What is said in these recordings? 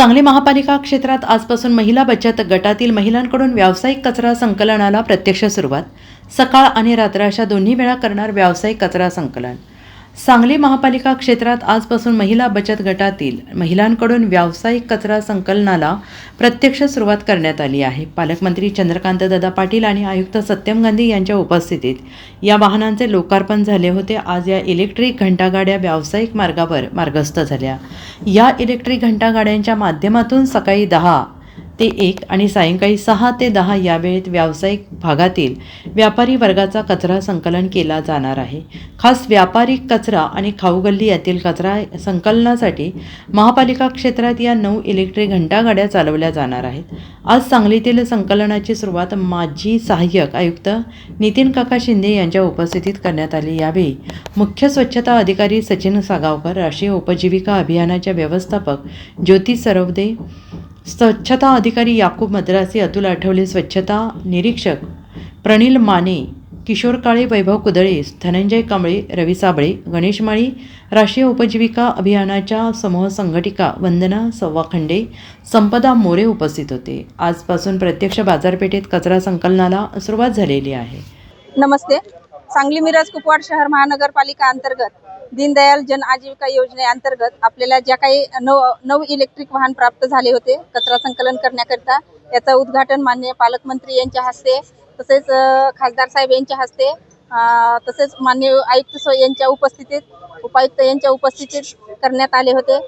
सांगली महापालिका क्षेत्रात आजपासून महिला बचत गटातील महिलांकडून व्यावसायिक कचरा संकलनाला प्रत्यक्ष सुरुवात. सकाळ आणि रात्र अशा दोन्ही वेळा करणार व्यावसायिक कचरा संकलन. सांगली महापालिका क्षेत्रात आजपासून महिला बचत गटातील महिलांकडून व्यावसायिक कचरा संकलनाला प्रत्यक्ष सुरुवात करण्यात आली आहे. पालकमंत्री चंद्रकांत दादा पाटील आणि आयुक्त सत्यम गांधी यांच्या उपस्थितीत या वाहनांचे लोकार्पण झाले होते. आज या इलेक्ट्रिक घंटागाड्या व्यावसायिक मार्गावर मार्गस्थ झाल्या. या इलेक्ट्रिक घंटागाड्यांच्या माध्यमातून सकाळी दहा ते एक आणि सायंकाळी सहा ते दहा या वेळेत व्यावसायिक भागातील व्यापारी वर्गाचा कचरा संकलन केला जाणार आहे. खास व्यापारी कचरा आणि खाऊगल्ली यातील कचरा संकलनासाठी महापालिका क्षेत्रात या नऊ इलेक्ट्रिक घंटागाड्या चालवल्या जाणार आहेत. आज सांगलीतील संकलनाची सुरुवात माजी सहाय्यक आयुक्त नितीन काका शिंदे यांच्या उपस्थितीत करण्यात आली. यावेळी मुख्य स्वच्छता अधिकारी सचिन सागावकर राष्ट्रीय उपजीविका अभियानाच्या व्यवस्थापक ज्योती सरवदे स्वच्छता अधिकारी याकूब मद्रासे अतुल आठवले स्वच्छता निरीक्षक प्रणिल माने किशोर काळे वैभव कुदळे धनंजय कांबळे रवी साबळे गणेश माळी राष्ट्रीय उपजीविका अभियानाच्या समूह संघटिका वंदना सव्वाखंडे संपदा मोरे उपस्थित होते. आजपासून प्रत्यक्ष बाजारपेठेत कचरा संकलनाला सुरुवात झालेली आहे. नमस्ते. सांगली मिरज कुपवाड शहर महानगरपालिका अंतर्गत दीनदयाल जन आजीविका योजनेअंतर्गत आपल्याला ज्या काही नऊ नऊ इलेक्ट्रिक वाहन प्राप्त झाले होते कचरा संकलन करण्याकरिता याचं उद्घाटन माननीय पालकमंत्री यांच्या हस्ते तसेच खासदार साहेब यांच्या हस्ते तसेच माननीय आयुक्त स- यांच्या उपस्थितीत उपायुक्त यांच्या उपस्थितीत करण्यात आले होते.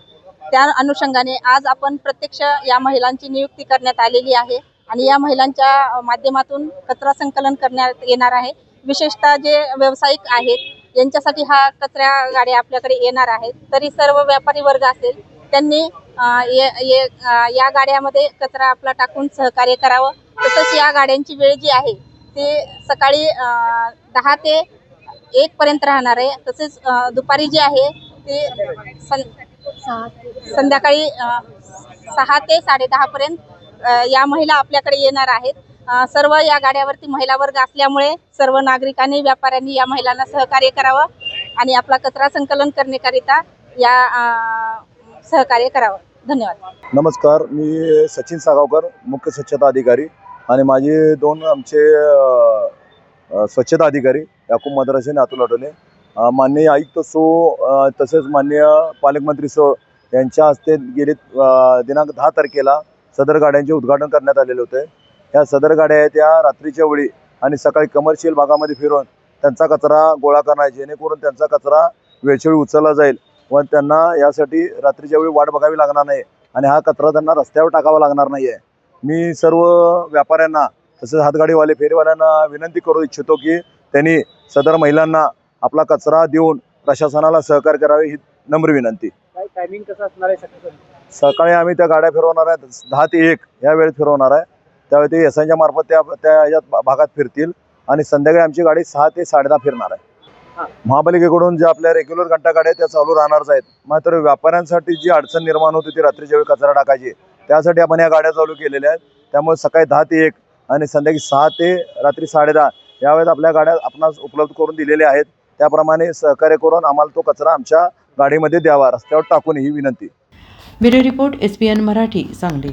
त्या अनुषंगाने आज आपण प्रत्यक्ष या महिलांची नियुक्ती करण्यात आलेली आहे आणि या महिलांच्या माध्यमातून कचरा संकलन करण्यात येणार आहे. विशेषतः जे व्यावसायिक आहेत यांच्यासाठी हा कचरा गाड्या आपल्याकडे येणार आहेत. तरी सर्व व्यापारी वर्ग असेल त्यांनी ये- ये- या गाड्यामध्ये कचरा आपला टाकून सहकार्य करावं. तसंच या गाड्यांची वेळ जी आहे ते सकाळी दहा ते एक पर्यंत राहणार आहे. तसेच दुपारी जे आहे ते सं संध्याकाळी सहा ते साडेदहापर्यंत या महिला आपल्याकडे येणार आहेत. सर्व या गाड्यावरती महिला वर्ग असल्यामुळे सर्व नागरिकांनी व्यापाऱ्यांनी या महिलांना सहकार्य करावं आणि आपला कचरा संकलन करण्याकरिता या सहकार्य करावं. धन्यवाद. नमस्कार मी सचिन सागावकर मुख्य स्वच्छता अधिकारी आणि माझे दोन आमचे स्वच्छता अधिकारी याकूब मद्रासे आणि अतुल आठवले. माननीय आयुक्त सो तसेच माननीय पालकमंत्री सो यांच्या हस्ते गेले दिनांक दहा तारखेला सदर गाड्यांचे उद्घाटन करण्यात आलेले होते. ह्या सदर गाड्या आहेत त्या रात्रीच्या वेळी आणि सकाळी कमर्शियल भागामध्ये फिरून त्यांचा कचरा गोळा करणार आहे. जेणेकरून त्यांचा कचरा वेळच्यावेळी उचलला जाईल. व त्यांना यासाठी रात्रीच्या वेळी वाट बघावी लागणार नाही आणि हा कचरा त्यांना रस्त्यावर टाकावा लागणार नाही आहे मी सर्व व्यापाऱ्यांना तसेच हातगाडीवाले फेरीवाल्यांना विनंती करू इच्छितो की त्यांनी सदर महिलांना आपला कचरा देऊन प्रशासनाला सहकार्य करावे ही नम्र विनंती. काय टायमिंग कसं असणार आहे? सकाळी आम्ही त्या गाड्या फिरवणार आहे. दहा ते एक या वेळेत फिरवणार आहे. त्यावेळी ते एस आयच्या मार्फत त्या त्या ह्याच्यात भा- भागात फिरतील. आणि संध्याकाळी आमची गाडी सहा ते साडेदहा फिरणार. आहे. महापालिकेकडून ज्या आपल्या रेग्युलर घंटा गाड्या त्या चालू राहणारच आहेत. मात्र व्यापाऱ्यांसाठी जी अडचण निर्माण होती ती रात्रीच्या वेळी कचरा टाकायची त्यासाठी आपण या गाड्या चालू केलेल्या आहेत. त्यामुळे सकाळी दहा ते एक आणि संध्याकाळी सहा ते रात्री साडेदहा यावेळेत आपल्या गाड्या आपणास उपलब्ध करून दिलेल्या आहेत. त्याप्रमाणे सहकार्य करून आम्हाला तो कचरा आमच्या गाडीमध्ये द्यावा रस्त्यावर टाकून ही विनंती. Bureau report S Marathi Sangli.